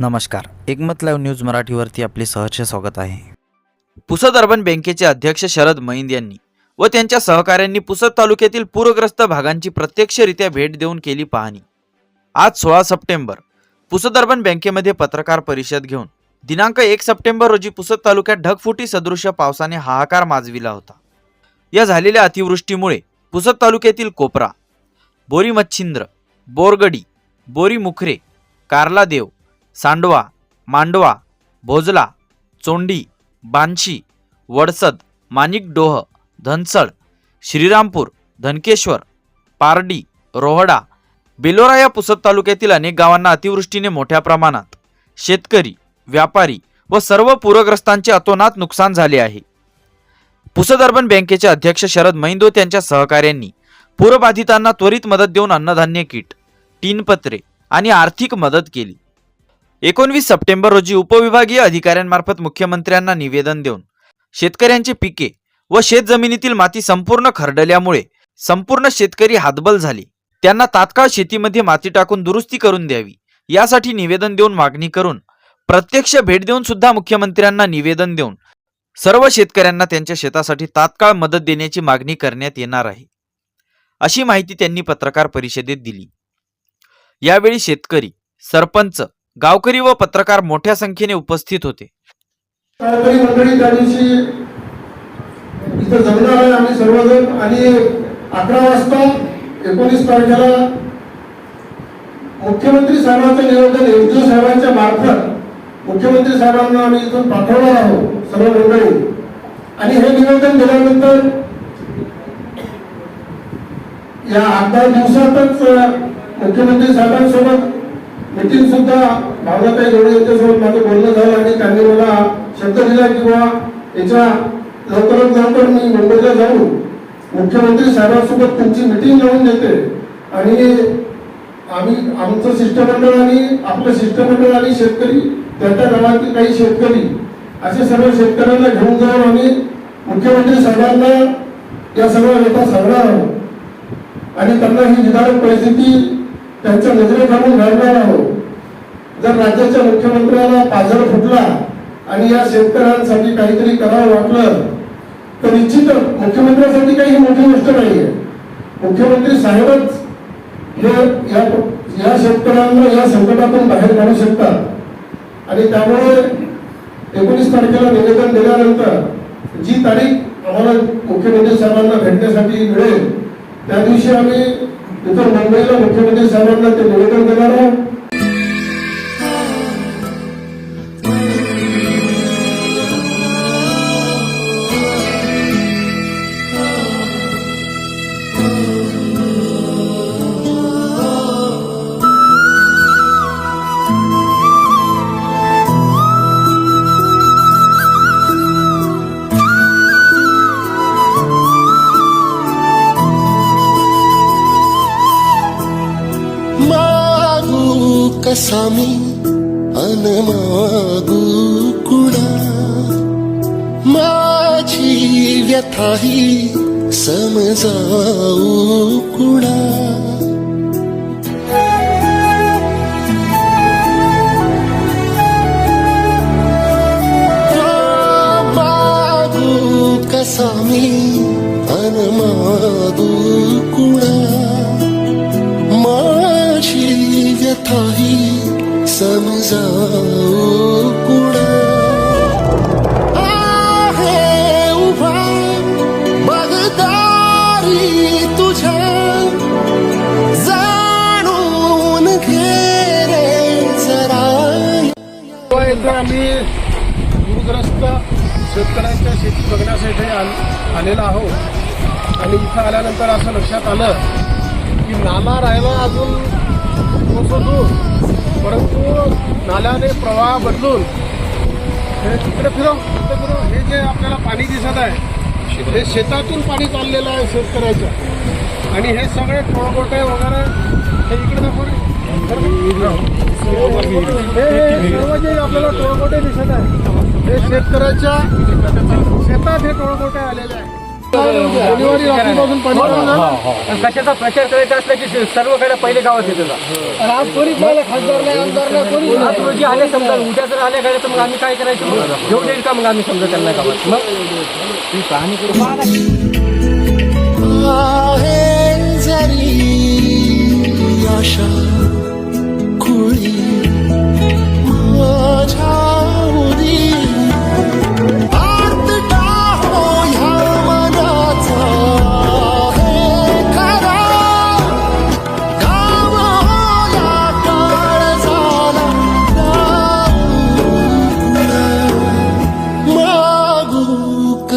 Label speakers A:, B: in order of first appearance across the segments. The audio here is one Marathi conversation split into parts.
A: नमस्कार. एकमत लाईव्ह न्यूज मराठीवरती आपले सहर्ष स्वागत आहे. पुसद अर्बन बँकेचे अध्यक्ष शरद मैंद यांनी व त्यांच्या सहकाऱ्यांनी पुसद तालुक्यातील पूरग्रस्त भागांची प्रत्यक्षरित्या भेट देऊन केली पाहणी. आज सोळा सप्टेंबर. पुसद अर्बन बँकेमध्ये पत्रकार परिषद घेऊन दिनांक एक सप्टेंबर रोजी पुसद तालुक्यात ढगफुटी सदृश्य पावसाने हाहाकार माजविला होता. या झालेल्या अतिवृष्टीमुळे पुसद तालुक्यातील कोपरा बोरी मच्छिंद्र बोरगडी बोरी मुखरे कार्लादेव सांडवा मांडवा भोजला चोंडी बांशी वडसद माणिकडोह धनसळ श्रीरामपूर धनकेश्वर पारडी रोहडा बेलोरा या पुसद तालुक्यातील अनेक गावांना अतिवृष्टीने मोठ्या प्रमाणात शेतकरी व्यापारी व सर्व पूरग्रस्तांचे अतोनात नुकसान झाले आहे. पुसद अर्बन बँकेचे अध्यक्ष शरद मैंदो त्यांच्या सहकाऱ्यांनी पूरबाधितांना त्वरित मदत देऊन अन्नधान्य किट तीनपत्रे आणि आर्थिक मदत केली. एकोणवीस सप्टेंबर रोजी उपविभागीय अधिकाऱ्यांमार्फत मुख्यमंत्र्यांना निवेदन देऊन शेतकऱ्यांची पिके व शेतजमिनीतील माती संपूर्ण खरडल्यामुळे संपूर्ण शेतकरी हातबल झाले. त्यांना तात्काळ शेतीमध्ये माती टाकून दुरुस्ती करून द्यावी. यासाठी निवेदन देऊन मागणी करून प्रत्यक्ष भेट देऊन सुद्धा मुख्यमंत्र्यांना निवेदन देऊन सर्व शेतकऱ्यांना त्यांच्या शेतासाठी तात्काळ मदत देण्याची मागणी करण्यात येणार आहे. अशी माहिती त्यांनी पत्रकार परिषदेत दिली. यावेळी शेतकरी सरपंच गावकरी व पत्रकार मोठ्या संख्येने उपस्थित होते.
B: गावकरी मंडळी त्या दिवशी इथं जमणार आहे आम्ही सर्वजण आणि अकरा वाजता एकोणीस तारखेला मुख्यमंत्री साहेबांचं निवेदन एनजीओ साहेबांच्या मार्फत मुख्यमंत्री साहेबांना आम्ही इथून पाठवणार आहोत सर्व मंडळी. आणि हे निवेदन दिल्यानंतर या आठ दहा दिवसातच मुख्यमंत्री साहेबांसोबत मिटिंग सुद्धा भावनाताई जोडे यांच्यासोबत माझं बोलणं झालं आणि त्यांनी मला शब्द दिला किंवा याच्या लवकरात लवकर मी मुंबईला जाऊन मुख्यमंत्री साहेबांसोबत तुमची मीटिंग लावून देते. आणि आम्ही आमचं शिष्टमंडळ आणि आपलं शिष्टमंडळ आणि शेतकरी त्या त्या गावातील काही शेतकरी असे सर्व शेतकऱ्यांना घेऊन जाऊन आम्ही मुख्यमंत्री साहेबांना या सगळ्या नेता सांगणार आहोत आणि त्यांना ही निदारक परिस्थिती त्यांच्या नजरेखालून घडणार आहोत. जर राज्याच्या मुख्यमंत्र्याला पाझर फुटला आणि या शेतकऱ्यांसाठी काहीतरी करावं वाटलं तर निश्चित मुख्यमंत्र्यांसाठी काही मोठी गोष्ट नाहीये. मुख्यमंत्री साहेबच हे या या शेतकऱ्यांना या संकटातून बाहेर काढू शकतात. आणि त्यामुळे एकोणीस तारखेला निवेदन दिल्यानंतर जी तारीख आम्हाला मुख्यमंत्री साहेबांना भेटण्यासाठी मिळेल त्या दिवशी आम्ही तिथं मुंबईला मुख्यमंत्री साहेबांना ते निवेदन देणार
C: आहे. स्वामी अनमागू अन मागू कुणा माझी व्यथाही समजाऊ कुणा समजाऊ कुणा आहे उभा बगदारी तुझ्या जाणून घे रे जरा
B: आम्ही पूरग्रस्त शेतकऱ्यांच्या शेती बघण्यासाठी आल- आलेलो आहोत. आणि इथं आल्यानंतर असं लक्षात आलं की नाला राहिला अजून परंतु नाल्याने प्रवाह बदलून हे तिकडे फिरव तिकडे फिरव. हे जे आपल्याला पाणी दिसत आहे हे शेतातून पाणी चाललेलं आहे शेतकऱ्याच्या आणि हे सगळे टोळगोटे वगैरे हे इकडे दाखव हे हे सर्व जे आपल्याला टोळगोटे दिसत आहे हे शेतकऱ्याच्या शेतात हे टोळगोटे आलेले आहे रात्रीपासून पाणी पडलं.
D: कशाचा प्रचार करायचा असला की सर्वकडे पहिले गावात येतो
B: आज
D: रोजी आले समजा उद्या जर आले गाड्या तर मग आम्ही काय करायचं? घेऊन येईल का मग आम्ही समजा त्यांना गावात? मग?
C: आशा खुळी माझ्या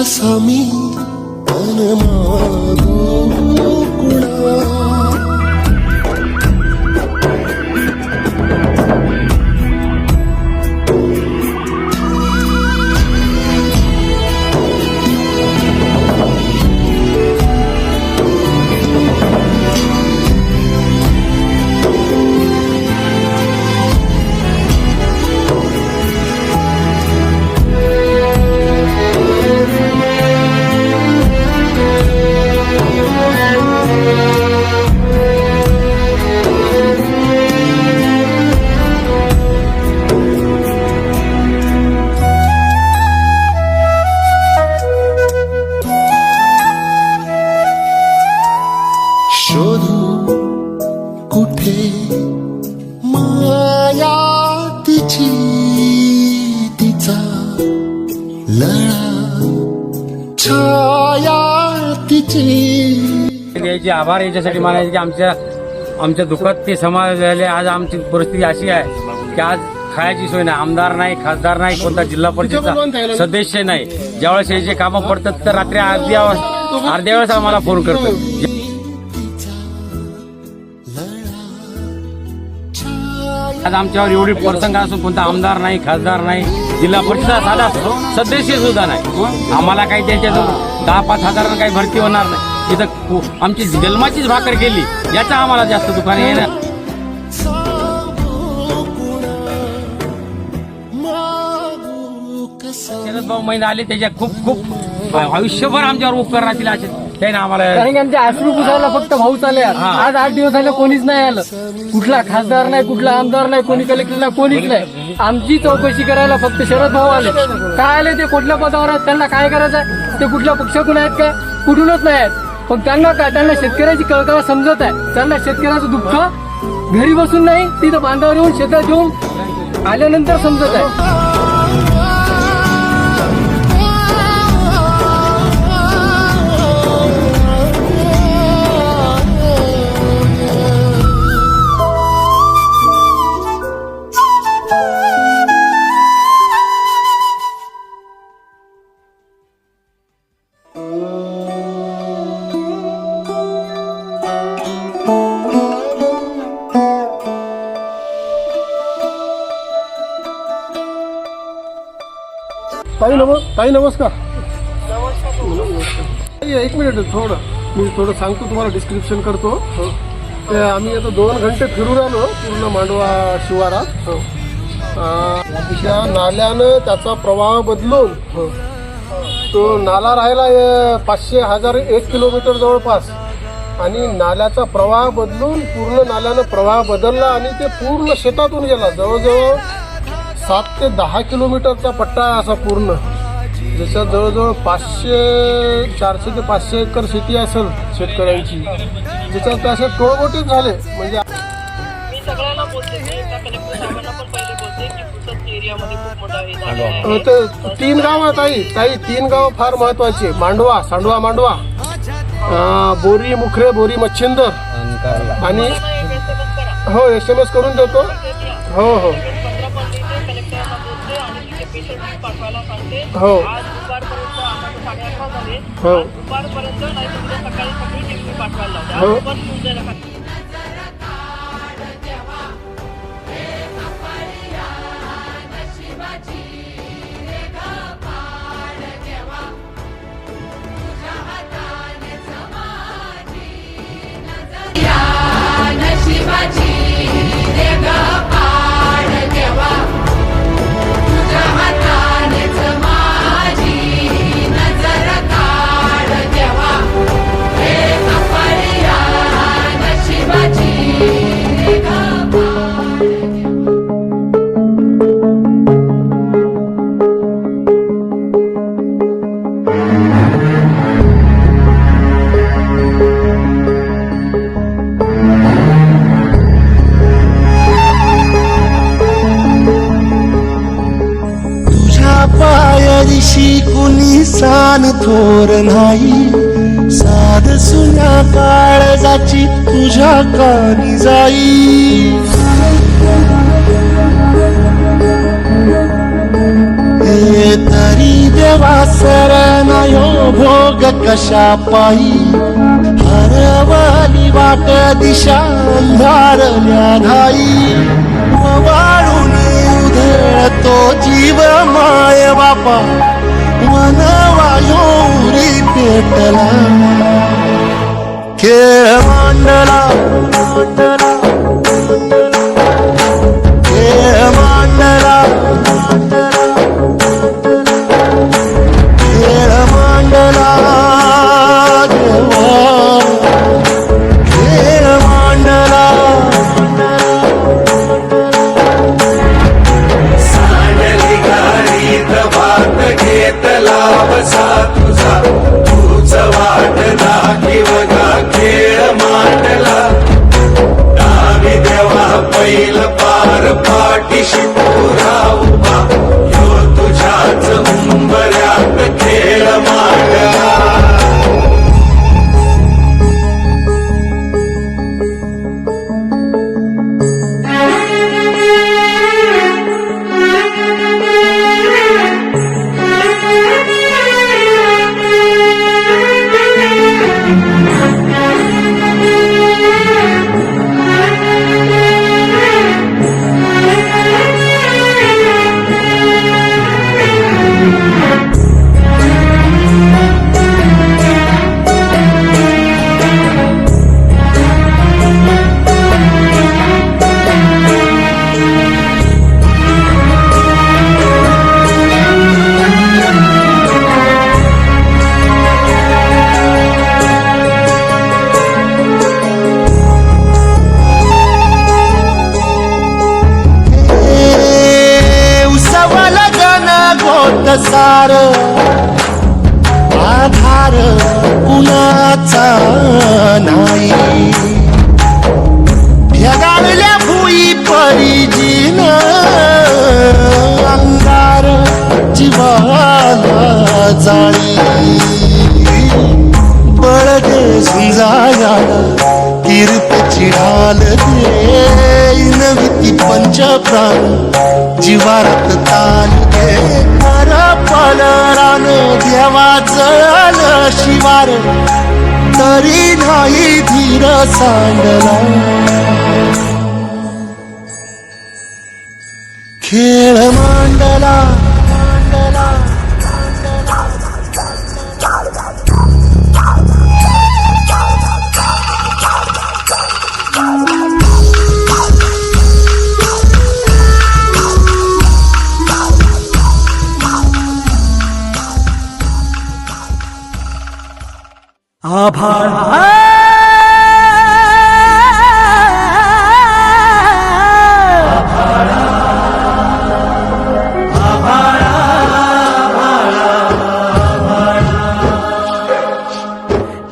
C: मागू कसा मी पण मागू कुणा
D: आभार. याच्यासाठी मानायचे की आमच्या आमच्या दुःखात ते समाज झाले. आज आमची परिस्थिती अशी आहे की आज खायची सोय नाही. आमदार नाही खासदार नाही कोणता जिल्हा परिषदचा सदस्य नाही. ज्यावेळेस याचे कामं पडतात तर रात्री अर्ध्या अर्ध्या वेळेस आम्हाला फोन करतो आज आमच्यावर एवढी प्रसंग असून कोणता आमदार नाही खासदार नाही जिल्हा परिषद साधा सदस्य सुद्धा नाही. आम्हाला काही त्यांच्या दहा पाच हजार काही भरती होणार नाही. इथं कु- आमची जन्माचीच भाकर गेली याचा आम्हाला जास्त दुकान आहे ना. शरद भाऊ महिना आले त्याच्या खूप खूप आयुष्यभर आमच्यावर उपकार राहतील असे. त्याने आम्हाला
E: कारण की आमचे अश्रू पुसायला फक्त भाऊ चाले आहेत.
D: हा.
E: आज आठ दिवस झाले कोणीच नाही आलं. कुठला खासदार नाही कुठला आमदार नाही कोणी कलेक्टर नाही कोणीच नाही. आमची चौकशी करायला फक्त शरद भाऊ आले. काय आले ते कुठल्या पदावर आहेत? त्यांना काय करायचं आहे ते कुठल्या पक्षातून आहेत काय कुठूनच नाही आहेत. पण त्यांना काय त्यांना शेतकऱ्याची कळकळा समजत आहे. त्यांना शेतकऱ्याचं दुःख घरी बसून नाही तिथं बांधावर येऊन शेतात येऊन आल्यानंतर समजत आहे.
B: नम ताई नमस्कार. ताई, एक मिनिट थोडं. मी थोडं सांगतो तुम्हाला डिस्क्रिप्शन करतो. ते आम्ही आता दोन घंटे फिरून आलो पूर्ण मांडवा शिवारात. अं, त्या नाल्यानं त्याचा प्रवाह बदलून तो नाला राहिला अं, पाचशे हजार एक किलोमीटर जवळपास. आणि नाल्याचा प्रवाह बदलून पूर्ण नाल्यानं प्रवाह बदलला आणि ते पूर्ण शेतातून गेला. जवळजवळ सात ते दहा किलोमीटरचा पट्टा आहे असा पूर्ण. ज्याच्यात जवळजवळ पाचशे चारशे ते पाचशे एकर शेती असेल शेतकऱ्यांची ज्याच्यात असे टोळगोटीच झाले. म्हणजे
F: हे
B: ते तीन गाव ताई. ताई तीन गाव फार महत्वाची मांडवा सांडवा मांडवा. बोरी मुखरे बोरी मच्छिंदर. आणि हो एस एम एस करून देतो. हो हो
F: पंधरा पंधरा कलेक्टरांना बोलते आणि तिथे पेशंट पाठवायला सांगते
B: हो.
F: आज दुपारपर्यंत आता साडे अकरा झाले
B: हो.
F: आज दुपारपर्यंत नाही तर उद्या सकाळी सगळी टीम पाठवायला लावते
B: हो.
F: आज दुपार येऊन जायला सांगते.
G: नशिबाची रे ग
C: थोर नाही साध सुन्या काळजाची तुझ्या कानी जाई. हे तरी देवा सरनायो भोग कशा पायी. हरवली वाट दिशा अंधारल्या धाई वाळून उधळतो जीव माय बापा. मना उरी पेटला खेळ मांडला मांडला खेळ मांडला खेळ मांडला खेळ मांडला
H: सांडली गाडीत वाट घेतला बसा तुझा. तूच वाटला खेळ मांडला. डावी देवा पैल पार पाठीशी.
C: तरी नाही धीर सांडला. खेळ मांडला.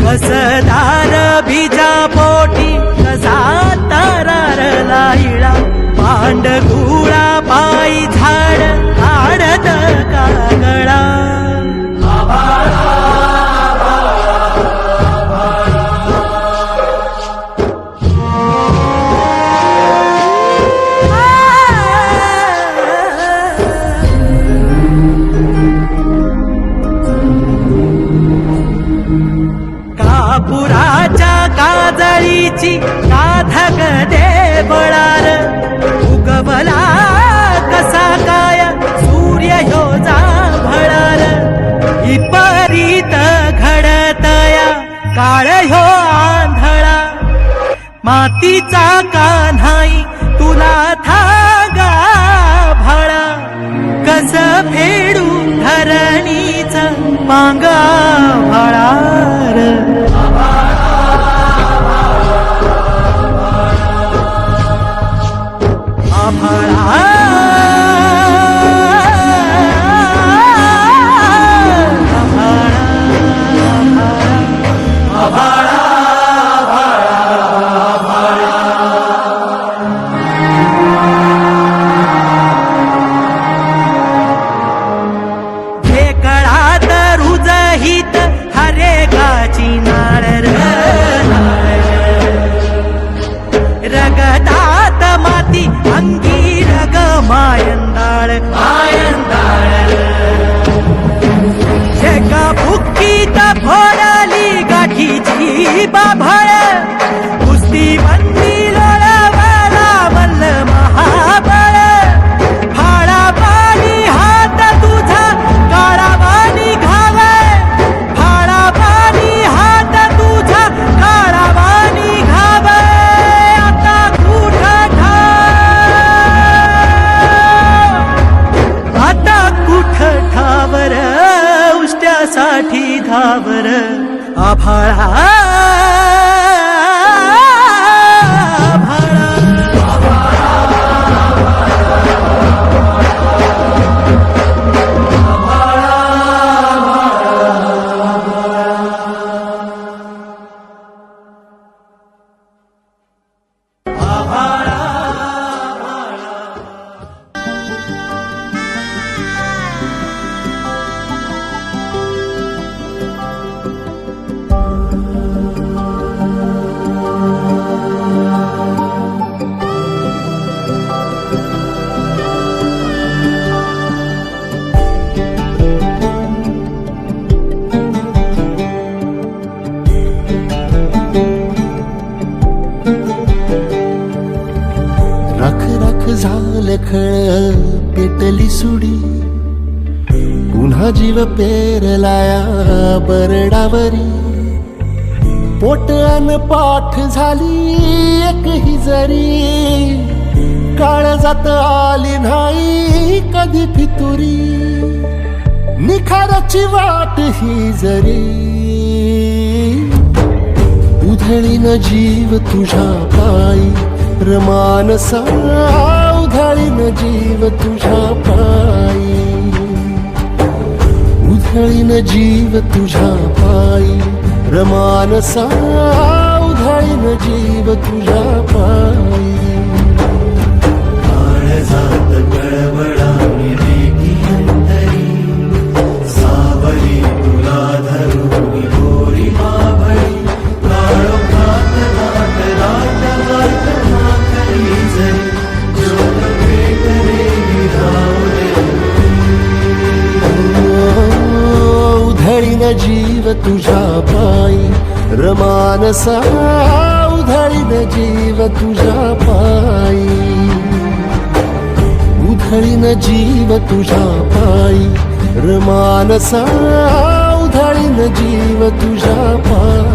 I: कसदार बीजा पोटी कसा तारार लाईळा पांडगुळा पायी मातीचा
C: का नाही? जीव पेरलाया बरडावरी. पोट अन पाठ झाली एकही जरी. काळ जात आली नाही कधी फितुरी. निखाराची वाट ही जरी. उधळीन जीव तुझ्या पायी. रमानसा न जीव तुझ्या पायी. उधळीन जीव तुझ्या पायी. रमानसा उधळीन जीव तुझ्या पायी. रमानसा उधळीन जीव तुझ्या पायी उधळीन जीव तुझ्या पायी रमानसा उधळीन जीव तुझ्या पायी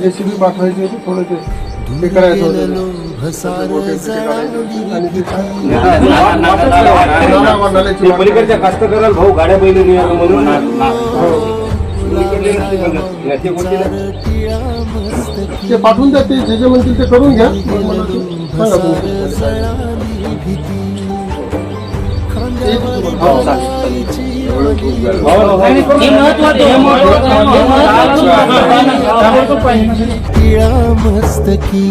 B: जेसीबी पाठवायची होती थोडं ते हे करायचं होतं.
D: पलीकडच्या कास्तकाराला भाऊ गाड्या बैल म्हणून.
C: मस्त
B: ते पाठवून द्या ते जे जे म्हणतील ते करून घ्या.
C: मस्तकी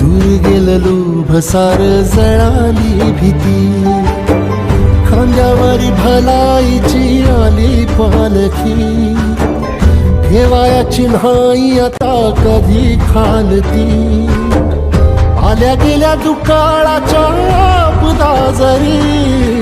C: दूर गेलेलो भसार जळाली भीती. खांद्यावरी भलाईची आली पालखी. ठेवायाची नाही आता कधी खालती. आल्या गेल्या दुकाळाच्या जरी